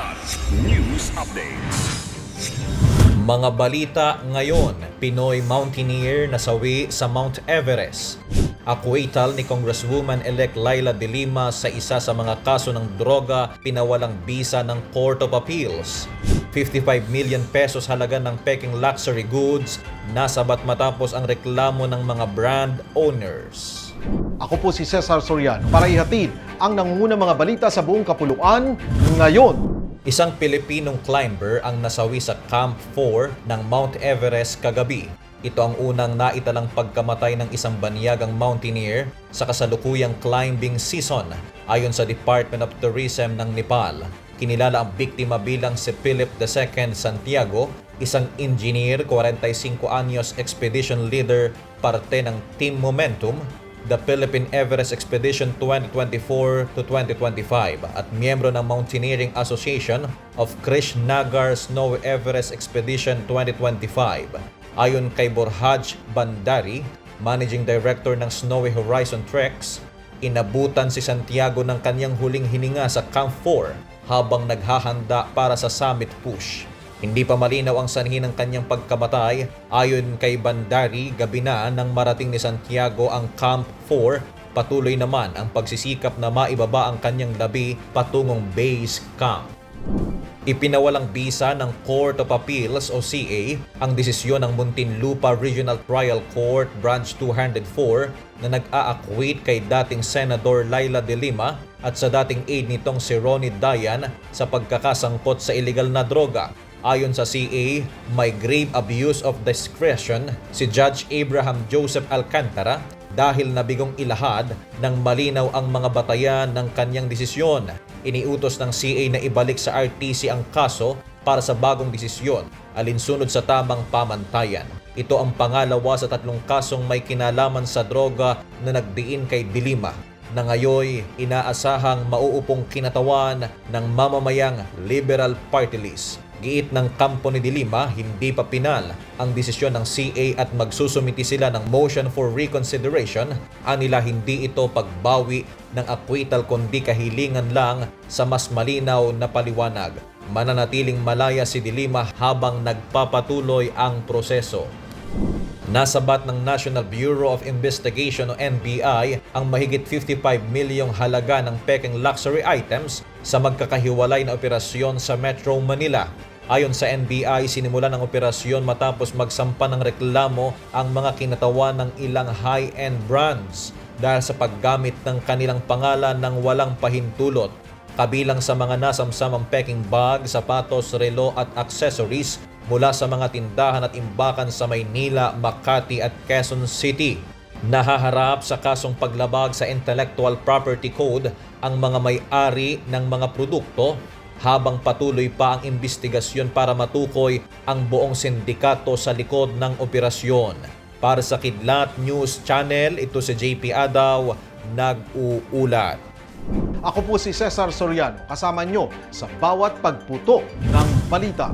Kilat News Updates. Mga balita ngayon, Pinoy mountaineer nasawi sa Mount Everest. Acquittal ni Congresswoman-elect Laila De Lima sa isa sa mga kaso ng droga pinawalang bisa ng Court of Appeals. 55 million pesos halaga ng peking luxury goods nasabat matapos ang reklamo ng mga brand owners. Ako po si Cesar Soriano para ihatid ang nangungunang mga balita sa buong kapuluan ngayon. Isang Pilipinong climber ang nasawi sa Camp 4 ng Mount Everest kagabi. Ito ang unang naitalang pagkamatay ng isang banyagang mountaineer sa kasalukuyang climbing season ayon sa Department of Tourism ng Nepal. Kinilala ang biktima bilang si Philip II Santiago, isang engineer, 45 anyos expedition leader, parte ng Team Momentum the Philippine Everest Expedition 2024 to 2025 at miyembro ng Mountaineering Association of Krish Nagar Snow Everest Expedition 2025. Ayon kay Borhaj Bandari, Managing Director ng Snowy Horizon Treks, inabutan si Santiago ng kanyang huling hininga sa Camp 4 habang naghahanda para sa summit push. Hindi pa malinaw ang sanhi ng kanyang pagkamatay. Ayon kay Bandari, gabi na nang marating ni Santiago ang Camp 4, patuloy naman ang pagsisikap na maibaba ang kanyang labi patungong base camp. Ipinawalang bisa ng Court of Appeals o CA ang desisyon ng Muntinlupa Regional Trial Court Branch 204 na nag-a-acquit kay dating Senador Laila De Lima at sa dating aide nitong si Ronnie Dayan sa pagkakasangkot sa illegal na droga. Ayon sa CA, may grave abuse of discretion si Judge Abraham Joseph Alcantara dahil nabigong ilahad ng malinaw ang mga batayan ng kanyang desisyon. Iniutos ng CA na ibalik sa RTC ang kaso para sa bagong desisyon alinsunod sa tamang pamantayan. Ito ang pangalawa sa tatlong kasong may kinalaman sa droga na nagdiin kay Dilima na ngayoy inaasahang mauupong kinatawan ng mamamayang Liberal Party List. Giit ng kampo ni Dilima, hindi pa pinal ang desisyon ng CA at magsusumiti sila ng motion for reconsideration. Anila hindi ito pagbawi ng acquittal kundi kahilingan lang sa mas malinaw na paliwanag. Mananatiling malaya si Dilima habang nagpapatuloy ang proseso. Nasabat ng National Bureau of Investigation o NBI ang mahigit 55 milyong halaga ng peking luxury items sa magkakahiwalay na operasyon sa Metro Manila. Ayon sa NBI, sinimulan ang operasyon matapos magsampa ng reklamo ang mga kinatawan ng ilang high-end brands dahil sa paggamit ng kanilang pangalan ng walang pahintulot. Kabilang sa mga nasamsamang peking bag, sapatos, relo at accessories mula sa mga tindahan at imbakan sa Maynila, Makati at Quezon City. Nahaharap sa kasong paglabag sa Intellectual Property Code ang mga may-ari ng mga produkto habang patuloy pa ang investigasyon para matukoy ang buong sindikato sa likod ng operasyon. Para sa Kidlat News Channel, ito si JP Adaw, nag-uulat. Ako po si Cesar Soriano, kasama nyo sa bawat pagputo ng balita.